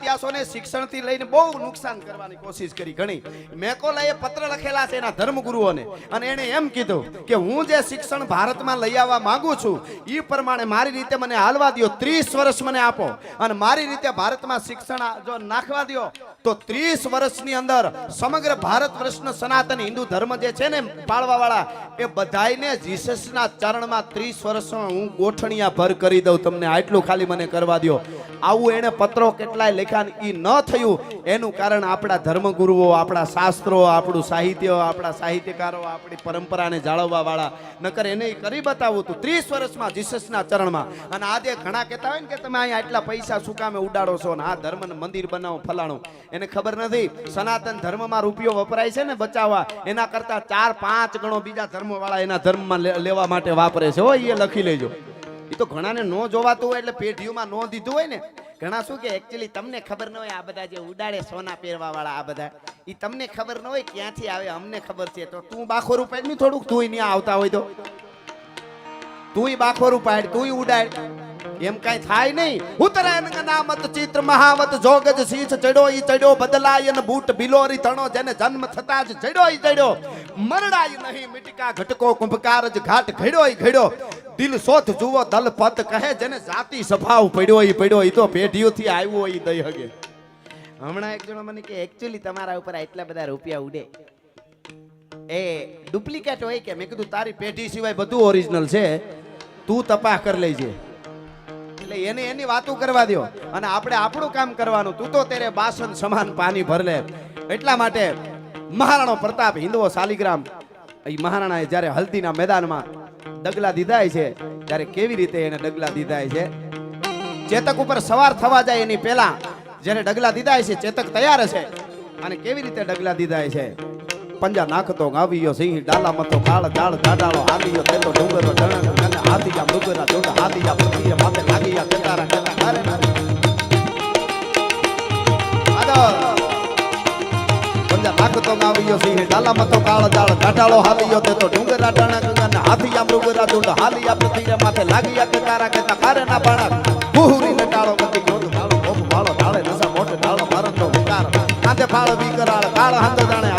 ઇતિહાસોને શિક્ષણથી લઈને બહુ નુકસાન કરવાની કોશિશ કરી. ઘણી. મેકોલાએ પત્ર લખેલા છે એના ધર્મગુરુઓને. અને એણે એમ કીધું કે હું જે શિક્ષણ ભારતમાં લઈ આવવા માંગુ છું એ પ્રમાણે મારી રીતે મને હાલવા દ્યો, ત્રીસ વર્ષ મને આપો. અને મારી રીતે ભારતમાં શિક્ષણ જો નાખવા દો તો ત્રીસ વર્ષની અંદર સમગ્ર ભારત વર્ષનો સનાતન હિન્દુ ધર્મ જે છે ને પાળવા વાળા એ બધાને જીસસના ચરણમાં ત્રીસ વર્ષમાં હું ગોઠણિયા ભર કરી દઉં તમને. આટલું ખાલી મને કરવા દ્યો. આવું એને પત્રો કેટલાય લેખાન એ ન થયું. એનું કારણ આપણા ધર્મગુરુઓ, આપણા શાસ્ત્રો, આપણું સાહિત્ય, આપણા સાહિત્યકારો, આપણી પરંપરાને જાળવવા વાળા નકર એને કરી બતાવું તું. ત્રીસ વર્ષમાં જીસસના ચરણમાં. અને આજે ઘણા કહેતા હોય ને કે તમે અહીંયા આટલા પૈસા શું કામે ઉડાડો છો? ને આ ધર્મને મંદિર બનાવો ફલાણું. એને ખબર નથી. સનાતન ધર્મમાં રૂપિયો વપરાય છે ને બચાવવા. એના કરતા ચાર, પાંચ ગણો બીજા ધર્મવાળા એના ધર્મમાં લેવા માટે વાપરે છે. હો એ લખી લેજો. એ તો ઘણાને ન જોવાતું હોય એટલે પેઢીઓમાં ન દીધું હોય ને. ઘણા શું કે એકચ્યુઅલી તમને ખબર ન હોય આ બધા જે ઉડાડે સોના પહેરવા વાળા આ બધા. એ તમને ખબર ન હોય ક્યાંથી આવે, અમને ખબર છે. તો તું બાખો રૂપાય થોડુંક તું નહીં આવતા હોય તો. તું બાખો ઉપાડ, તુંય ઉડાડ. એમ કઈ થાય નહીં. ઉતરાયણ નામત ચિત્ર મહાવત જોગજ શીશ ચડ્યો ઈ ચડ્યો બદલાય ને બૂટ બિલોરી તણો જેને જન્મ થતા જ ચડ્યો ઈ ચડ્યો મરડાય નહીં મિટકા ઘટકો કુંભકાર જ ઘાટ ઘડ્યો ઈ ઘડ્યો. દિલ સોથ જુઓ દલ પત કહે જેને જાતિ સ્વભાવ પડ્યો ઈ પડ્યો. ઈ તો પેઢીઓથી આવ્યો ઈ દઈ હગે હમણાં એક જણો મને કે એકચ્યુઅલી તમારા ઉપર આટલા બધા રૂપિયા ઉડે. એ ડુપ્લિકેટ હોય કે, મેં કીધું, તારી પેઢી સિવાય બધું ઓરિજિનલ છે. તું તપાસ કરી લેજે. એટલે એને એની વાતો કરવા દ્યો. અને આપણે આપણું કામ કરવાનું. તું તો તેરે બાસન સમાન પાણી ભર લે. એટલા માટે મહારાણો પ્રતાપ હિન્દુઓ શાલિગ્રામ એ મહારાણાએ જ્યારે હલ્દીના મેદાનમાં ડગલા દીધા છે, ત્યારે કેવી રીતે એને ડગલા દીધા છે? ચેતક ઉપર સવાર થવા જાય એની પહેલા જ્યારે ડગલા દીધા છે, ચેતક તૈયાર છે અને કેવી રીતે ડગલા દીધા છે? પંજા નાખતો ગાવીયો સિંહ, ડાલા મતો કાળ દાળ દાડાળો આવીયો તેતો ડુંગરો ડણ હાથીયા મૃગરા જોડ હાથીયા પૃથ્વી માથે લાગીયા કેતા કારે આગળ પંજા નાખતો ગાવીયો સિંહ ડાલા મતો કાળ દાળ દાડાળો તે તો ડુંગરા ટાણા ગંગા હાથીયા મૃગરા જોડ હાલિયા પૃથ્વી માથે લાગીયા કેતારા કેતા કારે ના બાણા બુહુરી નટાળો ગતિ ગોદ ધાળો કોપ વાળો ધાળે નસા મોટે ધાળો ભારતનો વિકાર કાંધે ફાળ વિકરાળ કાળ હાંધો જાણે હાર